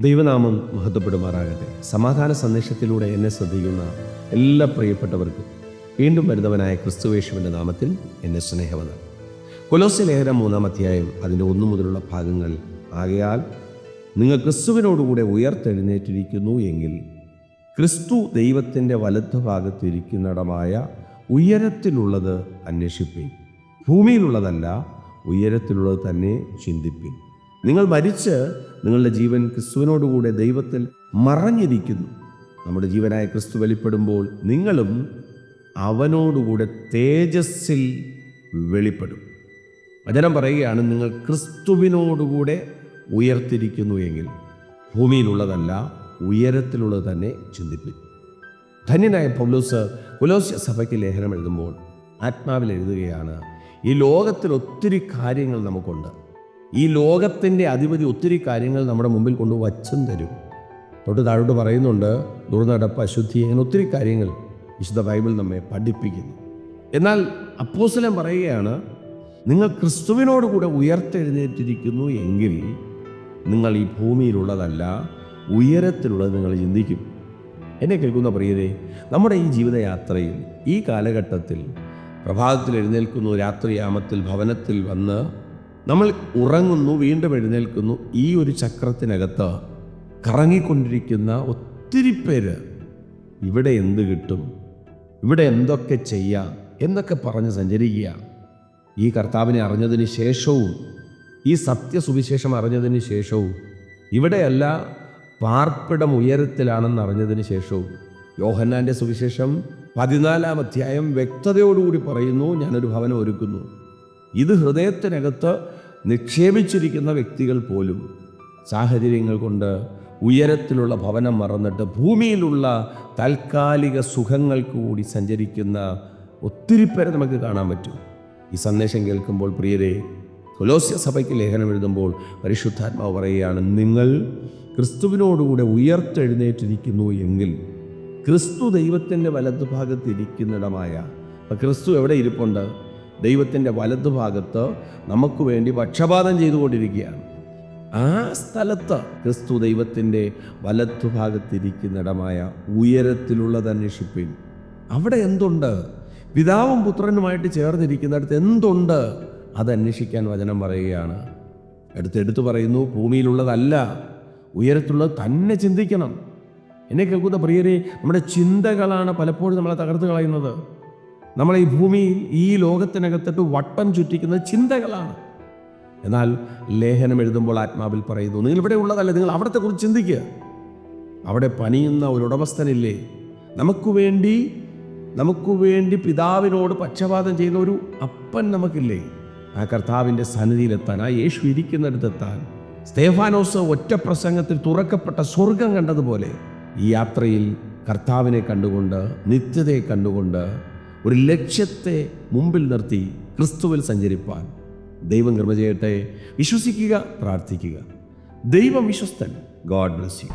ദൈവനാമം മഹത്വപ്പെടുമാറാകട്ടെ. സമാധാന സന്ദേശത്തിലൂടെ എന്നെ ശ്രദ്ധിക്കുന്ന എല്ലാ പ്രിയപ്പെട്ടവർക്കും വീണ്ടും വരുന്നവനായ ക്രിസ്തുവേശുവിന്റെ നാമത്തിൽ എന്നെ സ്നേഹമെന്ന് കൊലോസ്യ ലേഖനം മൂന്നാം അധ്യായം അതിന്റെ ഒന്നു മുതലുള്ള ഭാഗങ്ങൾ ആകയാൽ നിങ്ങൾ ക്രിസ്തുവിനോടുകൂടെ ഉയർത്തെഴുന്നേറ്റിരിക്കുന്നു എങ്കിൽ ക്രിസ്തു ദൈവത്തിന്റെ വലത്ത് ഭാഗത്തിരിക്കുന്നിടമായ ഉയരത്തിലുള്ളത് അന്വേഷിപ്പിൻ. ഭൂമിയിലുള്ളതല്ല ഉയരത്തിലുള്ളത് തന്നെ ചിന്തിപ്പിൻ. നിങ്ങൾ മരിച്ച് നിങ്ങളുടെ ജീവൻ ക്രിസ്തുവിനോടുകൂടെ ദൈവത്തിൽ മറഞ്ഞിരിക്കുന്നു. നമ്മുടെ ജീവനായ ക്രിസ്തു വെളിപ്പെടുമ്പോൾ നിങ്ങളും അവനോടുകൂടെ തേജസ്സിൽ വെളിപ്പെടും. വചനം പറയുകയാണ് നിങ്ങൾ ക്രിസ്തുവിനോടുകൂടെ ഉയർത്തിരിക്കുന്നു എങ്കിൽ ഭൂമിയിലുള്ളതല്ല ഉയരത്തിലുള്ളത് തന്നെ ചിന്തിപ്പിക്കും ധന്യനായ പൗലോസ് കുലോസ്യ സഭയ്ക്ക് ലേഖനം എഴുതുമ്പോൾ ആത്മാവിൽ എഴുതുകയാണ് ഈ ലോകത്തിൽ ഒത്തിരി കാര്യങ്ങൾ നമുക്കുണ്ട്. ഈ ലോകത്തിന്റെ അധിപതി ഒത്തിരി കാര്യങ്ങൾ നമ്മുടെ മുമ്പിൽ കൊണ്ട് വച്ചും തരും. തൊട്ട് താഴോട്ട് പറയുന്നുണ്ട് ദുർനടപ്പ് അശുദ്ധി അങ്ങനെ ഒത്തിരി കാര്യങ്ങൾ വിശുദ്ധ ബൈബിൾ നമ്മെ പഠിപ്പിക്കുന്നു. എന്നാൽ അപ്പോസ്തലൻ പറയുകയാണ് നിങ്ങൾ ക്രിസ്തുവിനോട് കൂടെ ഉയർത്തെഴുന്നേറ്റിരിക്കുന്നു എങ്കിൽ നിങ്ങൾ ഈ ഭൂമിയിലുള്ളതല്ല ഉയരത്തിലുള്ളത് നിങ്ങൾ ചിന്തിക്കും. എന്നെ കേൾക്കുന്ന പ്രിയരെ നമ്മുടെ ഈ ജീവിതയാത്രയിൽ ഈ കാലഘട്ടത്തിൽ പ്രഭാതത്തിൽ എഴുന്നേൽക്കുന്നു രാത്രിയാമത്തിൽ ഭവനത്തിൽ വന്ന് നമ്മൾ ഉറങ്ങുന്നു വീണ്ടും എഴുന്നേൽക്കുന്നു. ഈ ഒരു ചക്രത്തിനകത്ത് കറങ്ങിക്കൊണ്ടിരിക്കുന്ന ഒത്തിരി പേര് ഇവിടെ എന്ത് കിട്ടും? ഇവിടെ എന്തൊക്കെ ചെയ്യാം? എന്നൊക്കെ പറഞ്ഞ് സഞ്ചരിക്കുക. ഈ കർത്താവിനെ അറിഞ്ഞതിന് ശേഷവും ഈ സത്യസുവിശേഷം അറിഞ്ഞതിന് ശേഷവും ഇവിടെയല്ല പാർപ്പിടം ഉയരത്തിലാണെന്ന് അറിഞ്ഞതിന് ശേഷവും യോഹന്നാന്റെ സുവിശേഷം പതിനാലാം അധ്യായം വ്യക്തതയോടുകൂടി പറയുന്നു ഞാനൊരു ഭവനം ഒരുക്കുന്നു. ഇത് ഹൃദയത്തിനകത്ത് നിക്ഷേപിച്ചിരിക്കുന്ന വ്യക്തികൾ പോലും സാഹചര്യങ്ങൾ കൊണ്ട് ഉയരത്തിലുള്ള ഭവനം മറന്നിട്ട് ഭൂമിയിലുള്ള താൽക്കാലിക സുഖങ്ങൾക്ക് കൂടി സഞ്ചരിക്കുന്ന ഒത്തിരി പേരെ നമുക്ക് കാണാൻ പറ്റും. ഈ സന്ദേശം കേൾക്കുമ്പോൾ പ്രിയരെ കൊലോസ്യ സഭയ്ക്ക് ലേഖനം എഴുതുമ്പോൾ പരിശുദ്ധാത്മാവ് പറയുകയാണ് നിങ്ങൾ ക്രിസ്തുവിനോടുകൂടെ ഉയർത്തെഴുന്നേറ്റിരിക്കുന്നു എങ്കിൽ ക്രിസ്തു ദൈവത്തിന്റെ വലതുഭാഗത്തിരിക്കുന്നിടമായ ക്രിസ്തു എവിടെ ഇരിപ്പുണ്ട്? ദൈവത്തിന്റെ വലതുഭാഗത്ത് നമുക്ക് വേണ്ടി പക്ഷപാതം ചെയ്തുകൊണ്ടിരിക്കുകയാണ്. ആ സ്ഥലത്ത് ക്രിസ്തു ദൈവത്തിന്റെ വലത്തുഭാഗത്തിരിക്കുന്നിടമായ ഉയരത്തിലുള്ളത് അന്വേഷിപ്പിൻ. അവിടെ എന്തുണ്ട്? പിതാവും പുത്രനുമായിട്ട് ചേർന്നിരിക്കുന്നിടത്ത് എന്തുണ്ട്? അത് അന്വേഷിക്കാൻ വചനം പറയുകയാണ്. എടുത്തെടുത്ത് പറയുന്നു ഭൂമിയിലുള്ളതല്ല ഉയരത്തിലുള്ളത് തന്നെ ചിന്തിക്കണം. എന്നെ കേൾക്കുന്ന പ്രിയരെ നമ്മുടെ ചിന്തകളാണ് പലപ്പോഴും നമ്മളെ തകർത്ത് കളയുന്നത്. നമ്മളെ ഈ ഭൂമിയിൽ ഈ ലോകത്തിനകത്തിട്ട് വട്ടം ചുറ്റിക്കുന്ന ചിന്തകളാണ്. എന്നാൽ ലേഖനം എഴുതുമ്പോൾ ആത്മാവിൽ പറയുന്നു നിങ്ങൾ ഇവിടെ ഉള്ളതല്ല നിങ്ങൾ അവിടത്തെ കുറിച്ച് ചിന്തിക്കുക. അവിടെ പണിയുന്ന ഒരു ഉടമസ്ഥനില്ലേ? നമുക്ക് വേണ്ടി നമുക്ക് വേണ്ടി പിതാവിനോട് പക്ഷപാതം ചെയ്യുന്ന ഒരു അപ്പൻ നമുക്കില്ലേ? ആ കർത്താവിന്റെ സന്നിധിയിലെത്താൻ ആ യേശു ഇരിക്കുന്നിടത്തെത്താൻ. സ്തേഫാനോസ് ഒറ്റ പ്രസംഗത്തിൽ തുറക്കപ്പെട്ട സ്വർഗം കണ്ടതുപോലെ ഈ യാത്രയിൽ കർത്താവിനെ കണ്ടുകൊണ്ട് നിത്യതയെ കണ്ടുകൊണ്ട് ഒരു ലക്ഷ്യത്തെ മുമ്പിൽ നിർത്തി ക്രിസ്തുവിൽ സഞ്ചരിപ്പാൻ ദൈവം കൃപ ചെയ്യട്ടെ. വിശ്വസിക്കുക പ്രാർത്ഥിക്കുക. ദൈവം വിശ്വസ്തൻ. God bless you